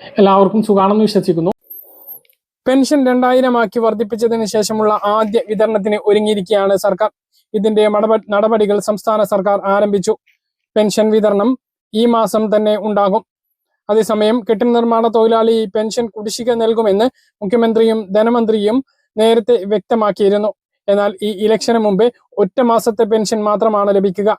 എല്ലാവർക്കും സുഖാണെന്ന് വിശ്വസിക്കുന്നു. പെൻഷൻ രണ്ടായിരമാക്കി വർദ്ധിപ്പിച്ചതിന് ശേഷമുള്ള ആദ്യ വിതരണത്തിന് ഒരുങ്ങിയിരിക്കുകയാണ് സർക്കാർ. ഇതിന്റെ നടപടികൾ സംസ്ഥാന സർക്കാർ ആരംഭിച്ചു. പെൻഷൻ വിതരണം ഈ മാസം തന്നെ ഉണ്ടാകും. അതേസമയം കെട്ടിട നിർമ്മാണ തൊഴിലാളി പെൻഷൻ കുടിശ്ശിക നൽകുമെന്ന് മുഖ്യമന്ത്രിയും ധനമന്ത്രിയും നേരത്തെ വ്യക്തമാക്കിയിരുന്നു. എന്നാൽ ഈ ഇലക്ഷന് മുമ്പേ ഒറ്റ മാസത്തെ പെൻഷൻ മാത്രമാണ് ലഭിക്കുക.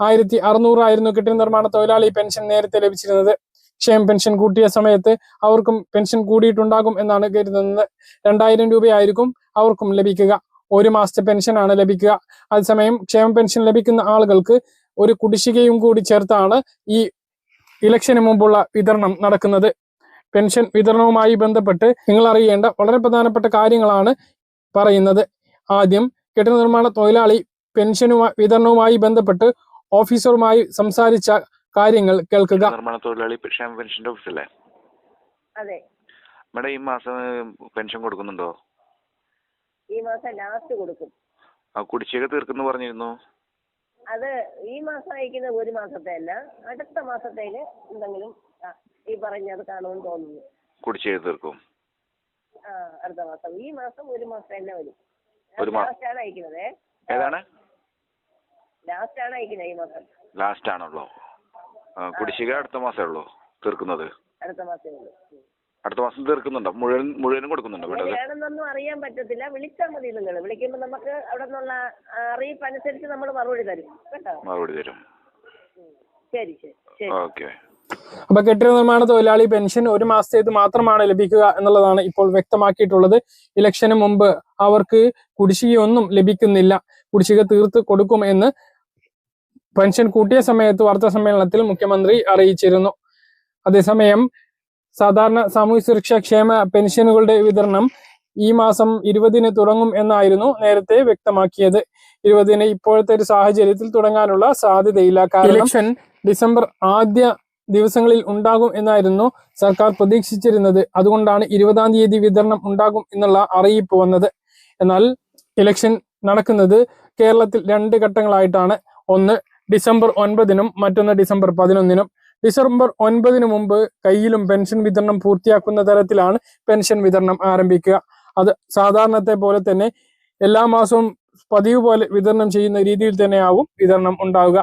ആയിരത്തി അറുന്നൂറായിരുന്നു കെട്ടിട നിർമ്മാണ തൊഴിലാളി പെൻഷൻ നേരത്തെ ലഭിച്ചിരുന്നത്. ക്ഷേമ പെൻഷൻ കൂട്ടിയ സമയത്ത് അവർക്കും പെൻഷൻ കൂടിയിട്ടുണ്ടാകും എന്നാണ് കരുതുന്നത്. രണ്ടായിരം രൂപയായിരിക്കും അവർക്കും ലഭിക്കുക. ഒരു മാസത്തെ പെൻഷനാണ് ലഭിക്കുക. അതേസമയം ക്ഷേമ പെൻഷൻ ലഭിക്കുന്ന ആളുകൾക്ക് ഒരു കുടിശ്ശികയും കൂടി ചേർത്താണ് ഈ ഇലക്ഷന് മുമ്പുള്ള വിതരണം നടക്കുന്നത്. പെൻഷൻ വിതരണവുമായി ബന്ധപ്പെട്ട് നിങ്ങൾ അറിയേണ്ട വളരെ പ്രധാനപ്പെട്ട കാര്യങ്ങളാണ് പറയുന്നത്. ആദ്യം കെട്ടിട നിർമ്മാണ തൊഴിലാളി പെൻഷനുമായി വിതരണവുമായി ബന്ധപ്പെട്ട് ഓഫീസറുമായി സംസാരിച്ച കാര്യങ്ങൾ കേൾക്കുക. നിർമ്മാണ തൊഴിലാളി ക്ഷേമ പെൻഷന്റെ ഓഫീസല്ലേ? അതെ. മേഡം ഈ മാസം പെൻഷൻ കൊടുക്കുന്നുണ്ടോ? ഈ മാസം ലാസ്റ്റ് കൊടുക്കും. ആ കുടിശ്ശിക തീർക്കുന്നു പറഞ്ഞിരുന്നു. അത് ഈ മാസം അയക്കുന്നത് ഒരു മാസത്തെ അല്ല അടുത്ത മാസത്തേൽ എന്തെങ്കിലും ആ, ഈ പറഞ്ഞത് കാണുമെന്ന് തോന്നുന്നു. കുടിശ്ശിക തീർക്കും. ആ അടുത്ത മാസം. ഈ മാസം ഒരു മാസം തന്നെ വരും. ഒരു മാ- ലാസ്റ്റ് ആണ് അയക്കുന്നത്. ഏതാണ്? ലാസ്റ്റ് ആണ് അയക്കുന്നത് ഈ മാസം. ലാസ്റ്റ് ആണല്ലോ കുടിശ്ശിക അടുത്ത മാസമേ ഉള്ളൂ തീർക്കുന്നത്? അടുത്ത മാസമേ ഉള്ളൂ. ഉം. അടുത്ത മാസം തീർക്കുന്നുണ്ടോ? മുഴുവൻ മുഴുവനും കൊടുക്കുന്നുണ്ടോ അത് എങ്ങനെയാണെന്നൊന്നും അറിയാൻ പറ്റത്തില്ല. വിളിച്ചാൽ മതി നിങ്ങൾ വിളിക്കുമ്പോൾ നമുക്ക് അവിടെ നിന്നുള്ള അറിയിപ്പ് അനുസരിച്ച് നമ്മൾ മറുപടി തരും. കേട്ടോ? മറുപടി തരും. ശരി ശരി ഓക്കെ. അപ്പൊ കെട്ടിട നിർമ്മാണ തൊഴിലാളി പെൻഷൻ ഒരു മാസത്തേത് മാത്രമാണ് ലഭിക്കുക എന്നുള്ളതാണ് ഇപ്പോൾ വ്യക്തമാക്കിയിട്ടുള്ളത്. ഇലക്ഷന് മുമ്പ് അവർക്ക് കുടിശ്ശികയൊന്നും ലഭിക്കുന്നില്ല. കുടിശ്ശിക തീർത്ത് കൊടുക്കുമെന്ന് പെൻഷൻ കൂട്ടിയ സമയത്ത് വാർത്താ സമ്മേളനത്തിൽ മുഖ്യമന്ത്രി അറിയിച്ചിരുന്നു. അതേസമയം സാധാരണ സാമൂഹ്യ സുരക്ഷാ ക്ഷേമ പെൻഷനുകളുടെ വിതരണം ഈ മാസം ഇരുപതിന് തുടങ്ങും എന്നായിരുന്നു നേരത്തെ വ്യക്തമാക്കിയത്. ഇരുപതിന് ഇപ്പോഴത്തെ ഒരു സാഹചര്യത്തിൽ തുടങ്ങാനുള്ള സാധ്യതയില്ല. കാരണം ഇലക്ഷൻ ഡിസംബർ ആദ്യ ദിവസങ്ങളിൽ ഉണ്ടാകും എന്നായിരുന്നു സർക്കാർ പ്രതീക്ഷിച്ചിരുന്നത്. അതുകൊണ്ടാണ് ഇരുപതാം തീയതി വിതരണം ഉണ്ടാകും എന്നുള്ള അറിയിപ്പ് വന്നത്. എന്നാൽ ഇലക്ഷൻ നടക്കുന്നത് കേരളത്തിൽ രണ്ട് ഘട്ടങ്ങളായിട്ടാണ്. ഒന്ന് ഡിസംബർ ഒൻപതിനും മറ്റൊന്ന് ഡിസംബർ പതിനൊന്നിനും. ഡിസംബർ ഒൻപതിന് മുമ്പ് കയ്യിലും പെൻഷൻ വിതരണം പൂർത്തിയാക്കുന്ന തരത്തിലാണ് പെൻഷൻ വിതരണം ആരംഭിക്കുക. അത് സാധാരണത്തെ പോലെ തന്നെ എല്ലാ മാസവും പതിവ് പോലെ വിതരണം ചെയ്യുന്ന രീതിയിൽ തന്നെയാവും വിതരണം ഉണ്ടാവുക.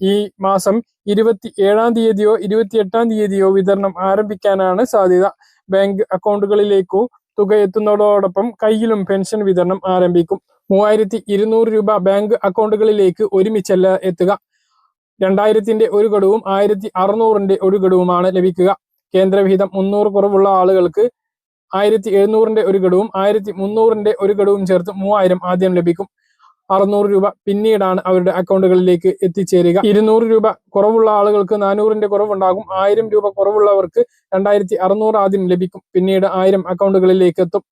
ഈ മാസം ഇരുപത്തി ഏഴാം തീയതിയോ ഇരുപത്തി എട്ടാം തീയതിയോ വിതരണം ആരംഭിക്കാനാണ് സാധ്യത. ബാങ്ക് അക്കൗണ്ടുകളിലേക്കോ തുക എത്തുന്നതോടൊപ്പം കയ്യിലും പെൻഷൻ വിതരണം ആരംഭിക്കും. മൂവായിരത്തി ഇരുന്നൂറ് രൂപ ബാങ്ക് അക്കൗണ്ടുകളിലേക്ക് ഒരുമിച്ചല്ല എത്തുക. രണ്ടായിരത്തിന്റെ ഒരു ഘടവും ആയിരത്തി അറുന്നൂറിന്റെ ഒരു ഗഡുവുമാണ് ലഭിക്കുക. കേന്ദ്രവിഹിതം മുന്നൂറ് കുറവുള്ള ആളുകൾക്ക് ആയിരത്തി എഴുന്നൂറിന്റെ ഒരു ഘടവും ആയിരത്തി മുന്നൂറിന്റെ ഒരു ഘടവും ചേർത്ത് മൂവായിരം ആദ്യം ലഭിക്കും. അറുന്നൂറ് രൂപ പിന്നീടാണ് അവരുടെ അക്കൗണ്ടുകളിലേക്ക് എത്തിച്ചേരുക. ഇരുന്നൂറ് രൂപ കുറവുള്ള ആളുകൾക്ക് നാനൂറിന്റെ കുറവുണ്ടാകും. ആയിരം രൂപ കുറവുള്ളവർക്ക് രണ്ടായിരത്തി അറുന്നൂറ് ആദ്യം ലഭിക്കും. പിന്നീട് ആയിരം അക്കൗണ്ടുകളിലേക്ക് എത്തും.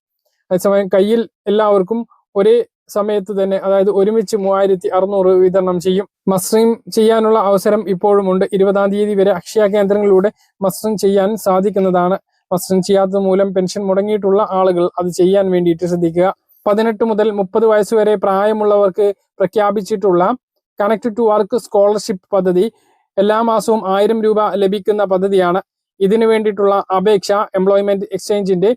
അതേസമയം കയ്യിൽ എല്ലാവർക്കും ഒരേ സമയത്ത് തന്നെ അതായത് ഒരുമിച്ച് മൂവായിരത്തി അറുന്നൂറ് വിതരണം ചെയ്യും. മസ്ട്രിങ് ചെയ്യാനുള്ള അവസരം ഇപ്പോഴുമുണ്ട്. ഇരുപതാം തീയതി വരെ അക്ഷയ കേന്ദ്രങ്ങളിലൂടെ മസ്ട്രിങ് ചെയ്യാൻ സാധിക്കുന്നതാണ്. മസ്ട്രിങ് ചെയ്യാത്തത് മൂലം പെൻഷൻ മുടങ്ങിയിട്ടുള്ള ആളുകൾ അത് ചെയ്യാൻ വേണ്ടിയിട്ട് ശ്രദ്ധിക്കുക. പതിനെട്ട് മുതൽ മുപ്പത് വയസ്സ് വരെ പ്രായമുള്ളവർക്ക് പ്രഖ്യാപിച്ചിട്ടുള്ള കണക്ട് ടു വർക്ക് സ്കോളർഷിപ്പ് പദ്ധതി എല്ലാ മാസവും ആയിരം രൂപ ലഭിക്കുന്ന പദ്ധതിയാണ്. ഇതിനു വേണ്ടിയിട്ടുള്ള അപേക്ഷ എംപ്ലോയ്മെന്റ് എക്സ്ചേഞ്ചിന്റെ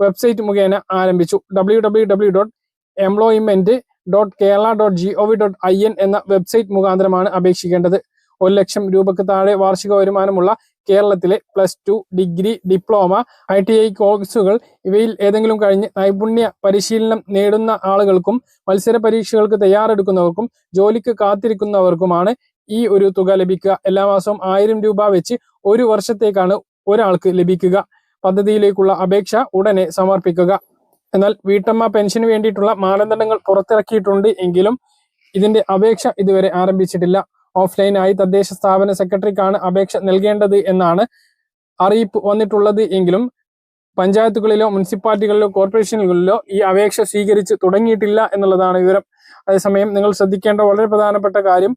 വെബ്സൈറ്റ് മുഖേന ആരംഭിച്ചു. W W W dot employment dot Kerala dot G O V dot I N എന്ന വെബ്സൈറ്റ് മുഖാന്തരമാണ് അപേക്ഷിക്കേണ്ടത്. ഒരു ലക്ഷം രൂപയ്ക്ക് താഴെ വാർഷിക വരുമാനമുള്ള കേരളത്തിലെ plus two degree diploma I T I കോഴ്സുകൾ ഇവയിൽ ഏതെങ്കിലും കഴിഞ്ഞ് നൈപുണ്യ പരിശീലനം നേടുന്ന ആളുകൾക്കും മത്സര പരീക്ഷകൾക്ക് തയ്യാറെടുക്കുന്നവർക്കും ജോലിക്ക് കാത്തിരിക്കുന്നവർക്കുമാണ് ഈ ഒരു തുക ലഭിക്കുക. എല്ലാ മാസവും ആയിരം രൂപ വെച്ച് ഒരു വർഷത്തേക്കാണ് ഒരാൾക്ക് ലഭിക്കുക. പദ്ധതിയിലേക്കുള്ള അപേക്ഷ ഉടനെ സമർപ്പിക്കുക. എന്നാൽ വീട്ടമ്മ പെൻഷന് വേണ്ടിയിട്ടുള്ള മാനദണ്ഡങ്ങൾ പുറത്തിറക്കിയിട്ടുണ്ട് എങ്കിലും ഇതിന്റെ അപേക്ഷ ഇതുവരെ ആരംഭിച്ചിട്ടില്ല. ഓഫ്ലൈനായി തദ്ദേശ സ്ഥാപന സെക്രട്ടറിക്കാണ് അപേക്ഷ നൽകേണ്ടത് എന്നാണ് അറിയിപ്പ് വന്നിട്ടുള്ളത് എങ്കിലും പഞ്ചായത്തുകളിലോ മുനിസിപ്പാലിറ്റികളിലോ കോർപ്പറേഷനുകളിലോ ഈ അപേക്ഷ സ്വീകരിച്ച് തുടങ്ങിയിട്ടില്ല എന്നുള്ളതാണ് വിവരം. അതേസമയം നിങ്ങൾ ശ്രദ്ധിക്കേണ്ട വളരെ പ്രധാനപ്പെട്ട കാര്യം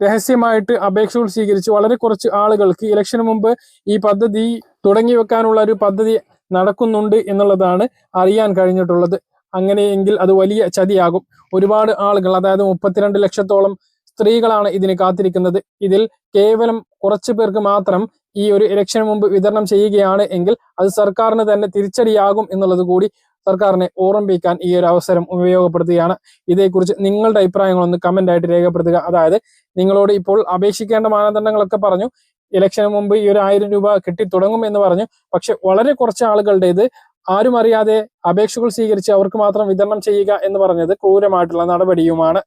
രഹസ്യമായിട്ട് അപേക്ഷകൾ സ്വീകരിച്ച് വളരെ കുറച്ച് ആളുകൾക്ക് ഇലക്ഷന് മുമ്പ് ഈ പദ്ധതി തുടങ്ങി വെക്കാനുള്ള ഒരു പദ്ധതി നടക്കുന്നുണ്ട് എന്നുള്ളതാണ് അറിയാൻ കഴിഞ്ഞിട്ടുള്ളത്. അങ്ങനെയെങ്കിൽ അത് വലിയ ചതിയാകും. ഒരുപാട് ആളുകൾ അതായത് മുപ്പത്തിരണ്ട് ലക്ഷത്തോളം സ്ത്രീകളാണ് ഇതിന് കാത്തിരിക്കുന്നത്. ഇതിൽ കേവലം കുറച്ചു പേർക്ക് മാത്രം ഈ ഒരു ഇലക്ഷന് മുമ്പ് വിതരണം ചെയ്യുകയാണ് എങ്കിൽ അത് സർക്കാരിന് തന്നെ തിരിച്ചടിയാകും എന്നുള്ളത് കൂടി സർക്കാരിനെ ഓർമ്മിപ്പിക്കാൻ ഈ ഒരു അവസരം ഉപയോഗപ്പെടുത്തുകയാണ്. ഇതേക്കുറിച്ച് നിങ്ങളുടെ അഭിപ്രായങ്ങളൊന്ന് കമന്റ് ആയിട്ട് രേഖപ്പെടുത്തുക. അതായത് നിങ്ങളോട് ഇപ്പോൾ അപേക്ഷിക്കേണ്ട മാനദണ്ഡങ്ങളൊക്കെ പറഞ്ഞു. ഇലക്ഷന് മുമ്പ് ഈ ഒരു ആയിരം രൂപ കിട്ടിത്തുടങ്ങും എന്ന് പറഞ്ഞു. പക്ഷെ വളരെ കുറച്ച് ആളുകളുടെ ഇത് ആരും അറിയാതെ അപേക്ഷകൾ സ്വീകരിച്ച് അവർക്ക് മാത്രം വിതരണം ചെയ്യുക എന്ന് പറഞ്ഞത് ക്രൂരമായിട്ടുള്ള നടപടിയുമാണ്.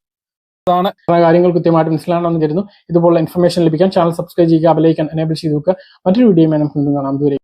അതാണ് കാര്യങ്ങൾ കൃത്യമായിട്ട് മനസ്സിലാണെന്ന് കരുതുന്നു. ഇതുപോലുള്ള ഇൻഫർമേഷൻ ലഭിക്കാൻ ചാനൽ സബ്സ്ക്രൈബ് ചെയ്യുക ബെലൈക്കൻ എനേബിൾ ചെയ്ത് നോക്കുക മറ്റൊരു വീഡിയോ കാണാം. ദൂരെ